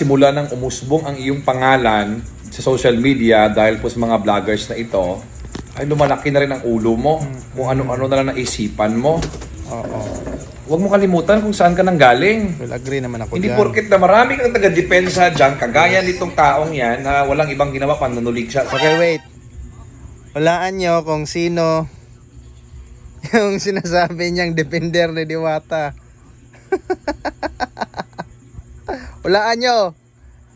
simula nang umusbong ang iyong pangalan sa social media dahil po sa mga vloggers na ito, ay lumalaki na rin ang ulo mo. Kung ano-ano na lang naisipan mo. Oo. Huwag mo kalimutan kung saan ka nang galing. Well, agree naman ako Hindi dyan. porket na marami kang taga-depensa dyan, kagaya nitong taong yan na walang ibang ginawa panunulig siya. Okay, wait. Walaan nyo kung sino yung sinasabi niyang defender ni Diwata. Walaan nyo.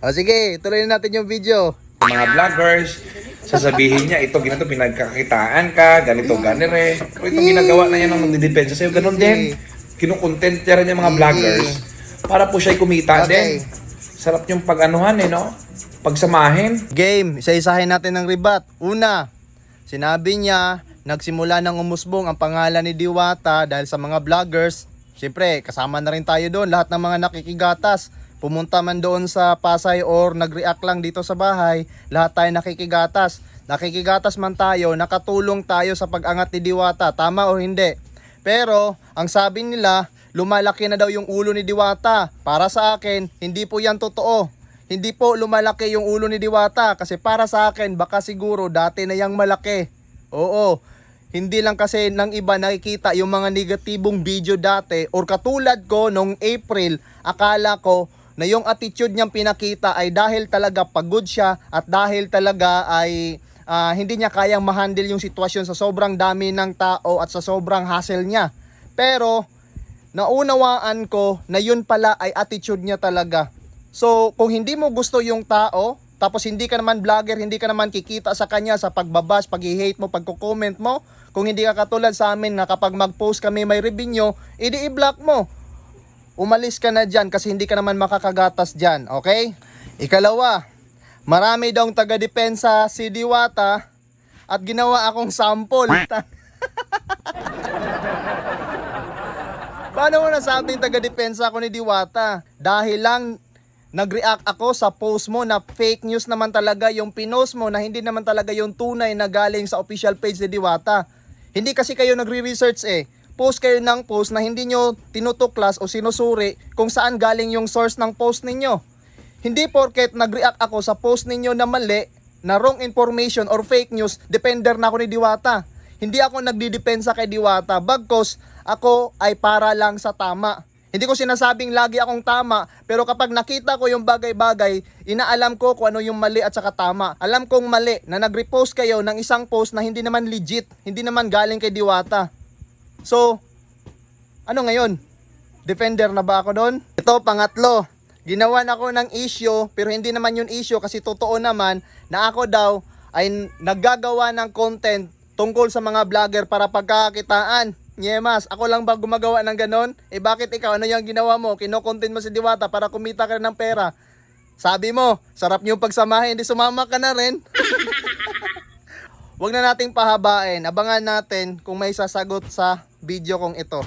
O sige, tuloy na natin yung video. mga vloggers, sasabihin niya, ito, ganito, pinagkakitaan ka, ganito, ganire. Pero itong ginagawa na yan ng magdidepensa sa'yo, ganun din. Kinukontent niya rin yung mga vloggers para po siya'y kumita Okay. din. Sarap yung pag-anuhan eh, no? Pagsamahin. Game, isa-isahin natin ng ribat. Una, sinabi niya, nagsimula ng umusbong ang pangalan ni Diwata dahil sa mga vloggers. Siyempre, kasama na rin tayo doon, lahat ng mga nakikigatas. Pumunta man doon sa Pasay or nag-react lang dito sa bahay, lahat tayo nakikigatas. Nakikigatas man tayo, nakatulong tayo sa pag-angat ni Diwata, tama o hindi? Pero, ang sabi nila, lumalaki na daw yung ulo ni Diwata. Para sa akin, hindi po yan totoo. Hindi po lumalaki yung ulo ni Diwata kasi para sa akin, baka siguro dati na yang malaki. Oo, hindi lang kasi ng iba nakikita yung mga negatibong video dati or katulad ko nung April, akala ko na yung attitude niyang pinakita ay dahil talaga pagod siya at dahil talaga ay ah, hindi niya kayang mahandle yung sitwasyon sa sobrang dami ng tao at sa sobrang hassle niya. Pero naunawaan ko na yun pala ay attitude niya talaga. So, kung hindi mo gusto yung tao, tapos hindi ka naman vlogger, hindi ka naman kikita sa kanya sa pagbabas, pag-hate mo, pagko-comment mo, kung hindi ka katulad sa amin na kapag mag-post kami may revenue, edi i-block mo. Umalis ka na dyan kasi hindi ka naman makakagatas dyan, okay? Ikalawa, marami daw taga-depensa si Diwata at ginawa akong sample. Paano mo nasabing taga-depensa ako ni Diwata? Dahil lang nag-react ako sa post mo na fake news naman talaga yung pinost mo na hindi naman talaga yung tunay na galing sa official page ni Diwata. Hindi kasi kayo nagre-research eh. Post kayo ng post na hindi nyo tinutuklas o sinusuri kung saan galing yung source ng post ninyo. Hindi porket nag-react ako sa post ninyo na mali, na wrong information or fake news, depender na ako ni Diwata. Hindi ako nagdidepensa kay Diwata, bagkos ako ay para lang sa tama. Hindi ko sinasabing lagi akong tama, pero kapag nakita ko yung bagay-bagay, inaalam ko kung ano yung mali at saka tama. Alam kong mali na nag-repost kayo ng isang post na hindi naman legit, hindi naman galing kay Diwata. So, ano ngayon? Defender na ba ako doon? Ito, pangatlo. Ginawan ako ng issue, pero hindi naman yun issue kasi totoo naman na ako daw ay naggagawa ng content tungkol sa mga vlogger para pagkakakitaan. Nyemas, ako lang ba gumagawa ng ganon? Eh bakit ikaw, ano yung ginawa mo? Kino-content mo si Diwata para kumita ka ng pera. Sabi mo, sarap niyo pagsamahin, hindi sumama ka na rin. Huwag na nating pahabain. Abangan natin kung may sasagot sa video kong ito.